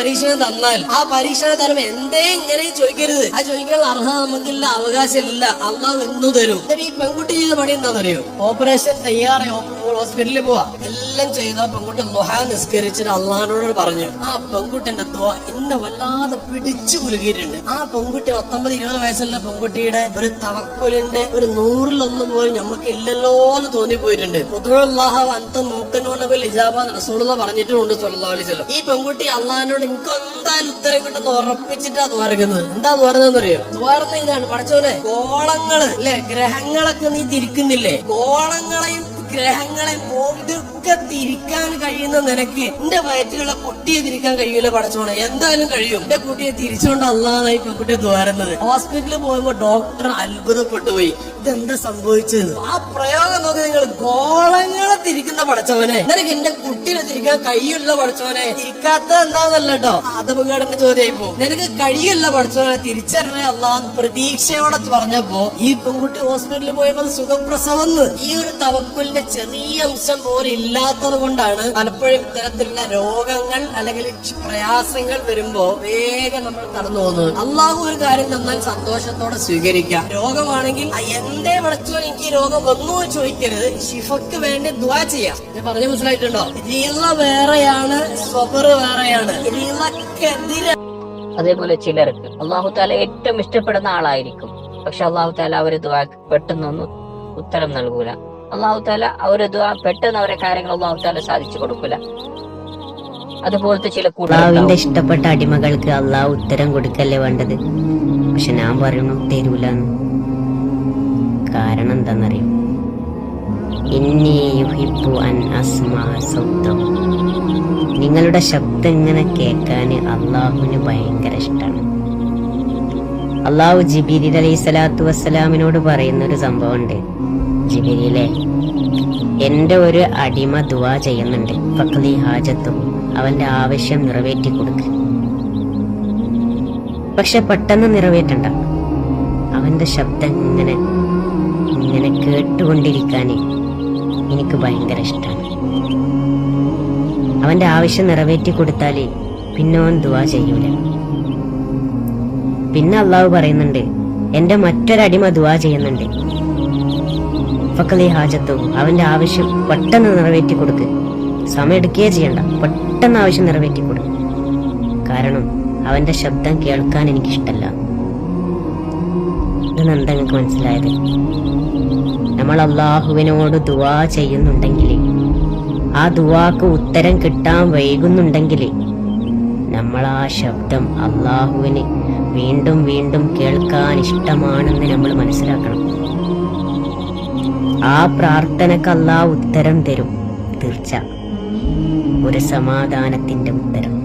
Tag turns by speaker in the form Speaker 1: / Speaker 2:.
Speaker 1: പരീക്ഷണം തന്നാൽ ആ പരീക്ഷണം തരം എന്തേ ഇങ്ങനെ ചോദിക്കരുത്. ആ ചോദിക്കാനുള്ള അർഹത നമുക്കില്ല അവകാശമില്ല. അള്ളാഹ് എന്നു തരും? ഈ പെൺകുട്ടി ചെയ്ത പണി എന്താണെന്നറിയോ? ഓപ്പറേഷൻ തയ്യാറായി ഹോസ്പിറ്റലിൽ പോവാ. എല്ലാം ചെയ്ത പെൺകുട്ടി ലുഹ നിസ്കരിച്ചിട്ട് അള്ളഹാനോട് പറഞ്ഞു ആ പെൺകുട്ടിന്റെ ദുആ എന്നെ വല്ലാതെ പിടിച്ചു കുലുകിയിട്ടുണ്ട് ആ പെൺകുട്ടി പത്തൊമ്പത് ഇരുപത് വയസ്സുള്ള പെൺകുട്ടിയുടെ ഒരു തവക്കുലിന്റെ ഒരു നൂറിലൊന്നും പോലും നമുക്ക് ഇല്ലല്ലോ എന്ന് തോന്നിപ്പോയിട്ടുണ്ട്. പൊതുവല്ലാഹ അന്ത നൂക്കനോടൊക്കെ ഇജാബ റസൂള അലൈഹി ഈ പെൺകുട്ടി അള്ളഹാനോട് എനിക്ക് എന്തായാലും ഉത്തരം കിട്ടുന്ന എന്താ ദ്വാരുന്നറിയോ ദ്വാരുന്ന ഇതാണ്. പഠിച്ചോനെ ഗോളങ്ങൾ അല്ലെ? ഗ്രഹങ്ങളൊക്കെ നീ തിരിക്കുന്നില്ലേ? ഗോളങ്ങളെയും ഗ്രഹങ്ങളെ ഒക്കെ തിരിക്കാൻ കഴിയുന്ന നിനക്ക് എന്റെ വയറ്റിലുള്ള കുട്ടിയെ തിരിക്കാൻ കഴിയൂല പടച്ചോണെ എന്തായാലും കഴിയും. എന്റെ കുട്ടിയെ തിരിച്ചുകൊണ്ട് അല്ലാതായി പെൺകുട്ടിയെ തോരുന്നത് ഹോസ്പിറ്റലിൽ പോകുമ്പോ ഡോക്ടർ അത്ഭുതപ്പെട്ടു പോയി ഇതെന്താ സംഭവിച്ചത്? ആ പ്രയോഗം നോക്കി നിങ്ങൾ. ഗോളങ്ങളെ തിരിക്കുന്ന പടച്ചവനെ നിനക്ക് എന്റെ കുട്ടിയെ തിരിക്കാൻ കഴിയുള്ള പടച്ചവനെ തിരിക്കാത്ത എന്താന്നല്ല കേട്ടോ അതപകടന്റെ ചോദ്യമായി പോകും. നിനക്ക് കഴിയുള്ള പടച്ചവനെ തിരിച്ചറിഞ്ഞ അല്ലാന്ന് പ്രതീക്ഷയോടെ പറഞ്ഞപ്പോ ഈ പെൺകുട്ടി ഹോസ്പിറ്റലിൽ പോയപ്പോ സുഖപ്രസവന്ന് സുഖപ്രസവം ഈ ഒരു തവക്കുലിന്റെ ചെറിയ അംശം പോലും ഇല്ലാത്തത് കൊണ്ടാണ് പലപ്പോഴും ഇത്തരത്തിലുള്ള രോഗങ്ങൾ അല്ലെങ്കിൽ പ്രയാസങ്ങൾ വരുമ്പോ വേഗം നമ്മൾ കടന്നു പോകുന്നത്. അള്ളാഹു ഒരു കാര്യം തന്നാൽ സന്തോഷത്തോടെ സ്വീകരിക്കാം. രോഗമാണെങ്കിൽ എന്തേ വിളച്ചു എനിക്ക് രോഗം വന്നു ചോദിക്കരുത്. ഷിഫക്ക് വേണ്ടി ദ്വാ ചെയ്യാം. ഞാൻ പറഞ്ഞു മനസ്സിലായിട്ടുണ്ടോ? രീള വേറെയാണ് സ്വബർ വേറെയാണ്. രീളക്കെതിരെ
Speaker 2: അതേപോലെ ചിലർക്ക് അള്ളാഹു താല ഏറ്റവും ഇഷ്ടപ്പെടുന്ന ആളായിരിക്കും. പക്ഷെ അള്ളാഹു താല അവർ പെട്ടെന്നൊന്നും ഉത്തരം നൽകൂല. അള്ളാഹു താല അവർ പെട്ടെന്ന് അവരെ കാര്യങ്ങൾ അള്ളാഹു താല സാധിച്ചു കൊടുക്കില്ല അതുപോലത്തെ ചില
Speaker 3: അള്ളാഹുവിന്റെ ഇഷ്ടപ്പെട്ട അടിമകൾക്ക് അള്ളാഹു ഉത്തരം കൊടുക്കല്ലേ വേണ്ടത്? പക്ഷെ ഞാൻ പറയണു തരൂല കാരണം എന്താണെന്നറിയോ നിങ്ങളുടെ ശബ്ദം ഇങ്ങനെ കേൾക്കാൻ അള്ളാഹുവിന് ഭയങ്കര ഇഷ്ടമാണ് അള്ളാഹു ജിബിരി അലൈഹി സ്വലാത്തു വസ്സലാമിനോട് പറയുന്ന ഒരു സംഭവം ഉണ്ട് ജിബിരിയിലെ എന്റെ ഒരു അടിമ ദുവാ ചെയ്യുന്നുണ്ട്. ഫക്ലി ഹാജത്തും അവന്റെ ആവശ്യം നിറവേറ്റി കൊടുക്ക. പക്ഷെ പെട്ടെന്ന് നിറവേറ്റണ്ട. അവന്റെ ശബ്ദം ഇങ്ങനെ ഇങ്ങനെ കേട്ടുകൊണ്ടിരിക്കാൻ എനിക്ക് ഭയങ്കര ഇഷ്ടമാണ് അവന്റെ ആവശ്യം നിറവേറ്റി കൊടുത്താൽ പിന്നെ അവൻ ദുവാ ചെയ്യൂല. പിന്നെ അള്ളാഹു പറയുന്നുണ്ട് എന്റെ മറ്റൊരടിമ ദുവാ ചെയ്യുന്നുണ്ട്. ഹാജത്തും അവന്റെ ആവശ്യം പെട്ടെന്ന് നിറവേറ്റി കൊടുക്ക്. സമയം എടുക്കുകയേ ചെയ്യണ്ട പെട്ടെന്ന് ആവശ്യം നിറവേറ്റി കൊടുക്ക്. കാരണം അവന്റെ ശബ്ദം കേൾക്കാൻ എനിക്കിഷ്ടല്ല. നിങ്ങൾക്ക് മനസ്സിലായത്? നമ്മൾ അള്ളാഹുവിനോട് ദുവാ ചെയ്യുന്നുണ്ടെങ്കിൽ ആ ദുവാക്ക് ഉത്തരം കിട്ടാൻ വൈകുന്നുണ്ടെങ്കിൽ നമ്മൾ ആ ശബ്ദം അള്ളാഹുവിന് വീണ്ടും വീണ്ടും കേൾക്കാൻ ഇഷ്ടമാണെന്ന് നമ്മൾ മനസ്സിലാക്കണം. ആ പ്രാർത്ഥനക്ക് അള്ളാഹ് ഉത്തരം തരും തീർച്ച. ഒരു സമാധാനത്തിന്റെ ഉത്തരം.